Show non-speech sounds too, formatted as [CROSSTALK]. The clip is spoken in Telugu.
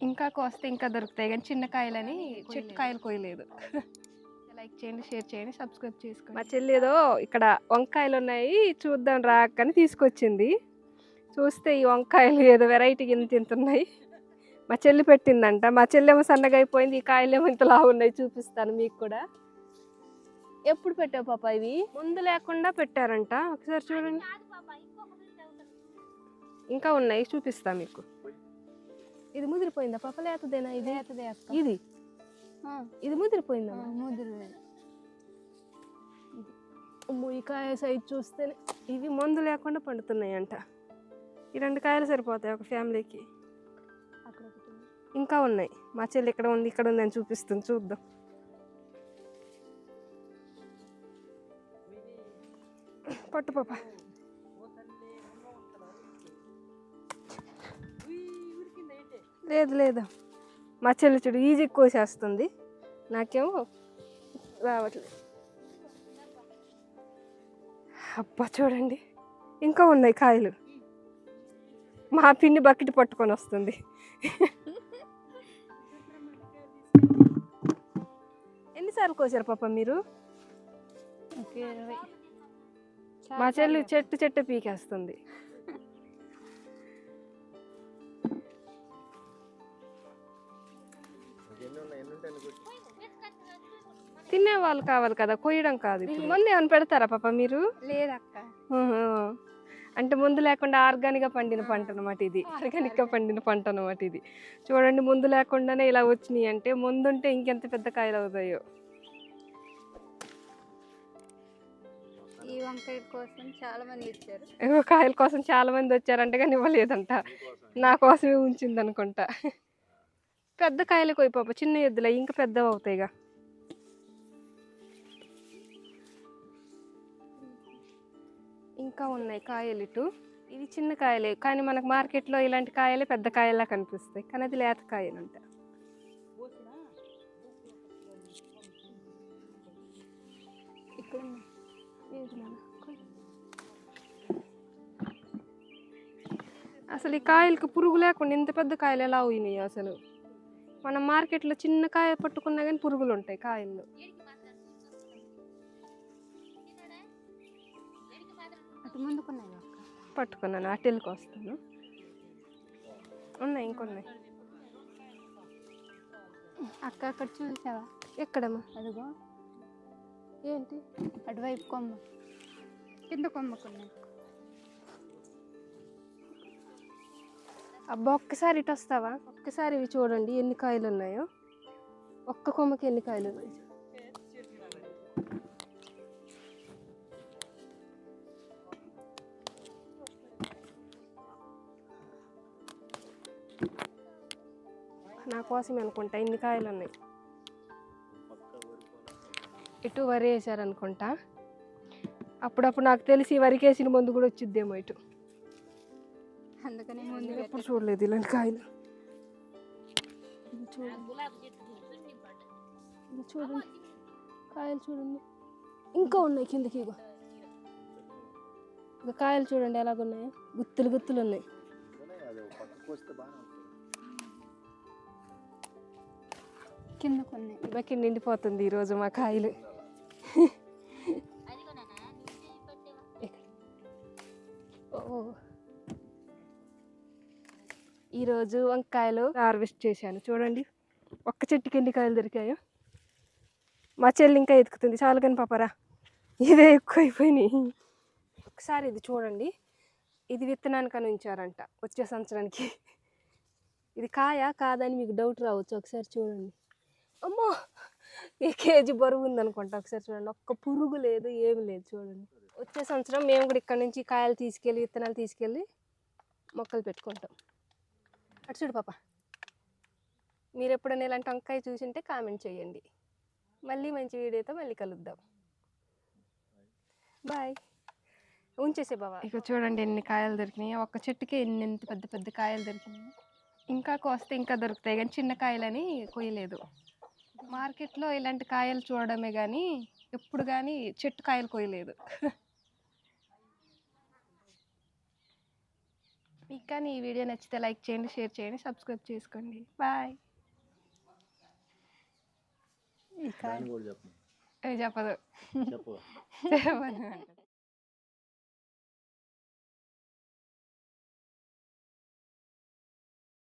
ఇంకా కోస్తే ఇంకా దొరుకుతాయి కానీ చిన్న కాయలని చెట్టు కాయలు కోయలేదు లైక్ చేయండి షేర్ చేయండి సబ్స్క్రైబ్ చేసుకోండి. మా చెల్లి ఏదో ఇక్కడ వంకాయలు ఉన్నాయి చూద్దాం రాకని తీసుకొచ్చింది. చూస్తే ఈ వంకాయలు ఏదో వెరైటీ కింద తింటున్నాయి. మా చెల్లి పెట్టిందంట. మా చెల్లేమో సన్నగా అయిపోయింది ఈ కాయలేమో ఇంత లావు ఉన్నాయి చూపిస్తాను మీకు కూడా. ఎప్పుడు పెట్టావు పాప ఇవి? ముందు లేకుండా పెట్టారంట. ఒకసారి చూడండి. ఇంకా ఉన్నాయి చూపిస్తా మీకు. ఇది ముదిరిపోయిందా? పాప లేతదేనా ఇది? ఇది? ఇది ముదిరిపోయిందా? అమ్మో ఈ కాయ సైజ్ చూస్తేనే ఇవి మందు లేకుండా పండుతున్నాయి అంట ఈ రెండు కాయలు సరిపోతాయి ఒక ఫ్యామిలీకి. ఇంకా ఉన్నాయి. మా చెల్లి ఇక్కడ ఉంది ఇక్కడ ఉంది అని చూపిస్తుంది. చూద్దాం. పట్టు పాప. లేదు లేదు. మా చెల్లి చూడు ఈజీ కోసేస్తుంది. నాకేమో రావట్లేదు. అబ్బా చూడండి. ఇంకా ఉన్నాయి కాయలు. మా పిన్ని బకెట్ పట్టుకొని వస్తుంది. ఎన్నిసార్లు కోసారు పాప మీరు? మా చెల్లి చెట్టు చెట్టు పీకేస్తుంది. తినే వాళ్ళు కావాలి కదా కొయ్యడం కాదు ఇప్పుడు. ముందు ఏమైనా పెడతారా పాప మీరు? లేదక్క. అంటే ముందు లేకుండా ఆర్గానిక్గా పండిన పంట అనమాట ఇది. ఆర్గానిక్. గా పండిన పంట అనమాట ఇది. చూడండి ముందు లేకుండానే ఇలా వచ్చినాయి అంటే ముందుంటే ఇంకెంత పెద్ద కాయలు అవుతాయో. ఈ వంకాయ కోసం చాలా మంది ఇచ్చారు. ఏవో కాయల కోసం చాలా మంది వచ్చారంటే కానీ ఇవ్వలేదంట. నా కోసమే ఉంచింది అనుకుంటా పెద్ద కాయలు కోయి పాప చిన్న ఎద్దులే ఇంకా పెద్దవి అవుతాయిగా. ఇంకా ఉన్నాయి కాయలు ఇటు. ఇవి చిన్న కాయలే కానీ మనకు మార్కెట్లో ఇలాంటి కాయలే పెద్ద కాయలా కనిపిస్తాయి. కానీ అది లేత కాయలంట. అసలు ఈ కాయలకు పురుగు లేకుండా ఇంత పెద్ద కాయలు ఎలా అయినాయి అసలు? మనం మార్కెట్లో చిన్న కాయ పట్టుకున్నా కానీ పురుగులు ఉంటాయి కాయల్లో అక్క. పట్టుకున్నాను అటెల్కి వస్తాను. ఉన్నాయి ఇంకొన్నాయి. అక్క అక్కడ చూసావా? ఎక్కడమ్మా? అదిగో. ఏంటి? అటువైపు కొమ్మ. కింద కొమ్మకున్నాయి. అబ్బా ఒక్కసారి ఇటు వస్తావా? ఒక్కసారి ఇవి చూడండి ఎన్ని కాయలు ఉన్నాయో ఒక్క కొమ్మకి ఎన్ని కాయలు ఉన్నాయి నా కోసమే అనుకుంటా ఇన్ని కాయలు ఉన్నాయి ఇటు వరి వేసారనుకుంటా. అప్పుడప్పుడు నాకు తెలిసి వరికేసిన వరికి వేసిన ముందు కూడా వచ్చిద్దేమో ఇటు. అందుకని ముందు ఎప్పుడు చూడలేదు ఇలాంటి కాయలు. చూడండి చూడండి కాయలు చూడండి. ఇంకా ఉన్నాయి కిందకి ఇగో. ఇక కాయలు చూడండి ఎలాగున్నాయో. గుత్తులు గుత్తులు ఉన్నాయి. కింద బకెట్ నిండిపోతుంది ఈరోజు మా కాయలు. [LAUGHS] ఈరోజు వంకాయలు హార్వెస్ట్ చేశాను. చూడండి ఒక్క చెట్టుకి ఎన్ని కాయలు దొరికాయో. మా చెల్లి ఇంకా ఎతుకుతుంది. చాలు కానీ పాపరా ఎక్కువ ఎక్కువైపోయినాయి. ఒకసారి ఇది చూడండి. ఇది విత్తనానికి ఉంచారంట వచ్చే సంవత్సరానికి. ఇది కాయా కాదని మీకు డౌట్ రావచ్చు. ఒకసారి చూడండి. అమ్మో ఈ కేజీ బరువు ఉందనుకుంటా. ఒకసారి చూడండి. ఒక్క పురుగు లేదు ఏమి లేదు చూడండి. వచ్చే సంవత్సరం మేము కూడా ఇక్కడ నుంచి కాయలు తీసుకెళ్ళి విత్తనాలు తీసుకెళ్ళి మొక్కలు పెట్టుకుంటాం. అటు చూడు పాప. మీరు ఎప్పుడైనా ఇలాంటి వంకాయ చూసింటే కామెంట్ చేయండి. మళ్ళీ మంచి వీడియోతో మళ్ళీ కలుద్దాం. బాయ్. ఉంచేసే బాబా ఇక చూడండి ఎన్ని కాయలు దొరికినాయి. ఒక్క చెట్టుకి ఎన్ని ఎంత పెద్ద పెద్ద కాయలు దొరికినాయి. ఇంకా కోస్తే ఇంకా దొరుకుతాయి కానీ చిన్న కాయలని కొయ్యలేదు. మార్కెట్లో ఇలాంటి కాయలు చూడడమే కానీ ఎప్పుడు కానీ చెట్టు కాయలు కొయ్యలేదు. మీకు కానీ ఈ వీడియో నచ్చితే లైక్ చేయండి షేర్ చేయండి సబ్స్క్రైబ్ చేసుకోండి. బాయ్. చెప్పదు. చెప్పు. చెప్పదు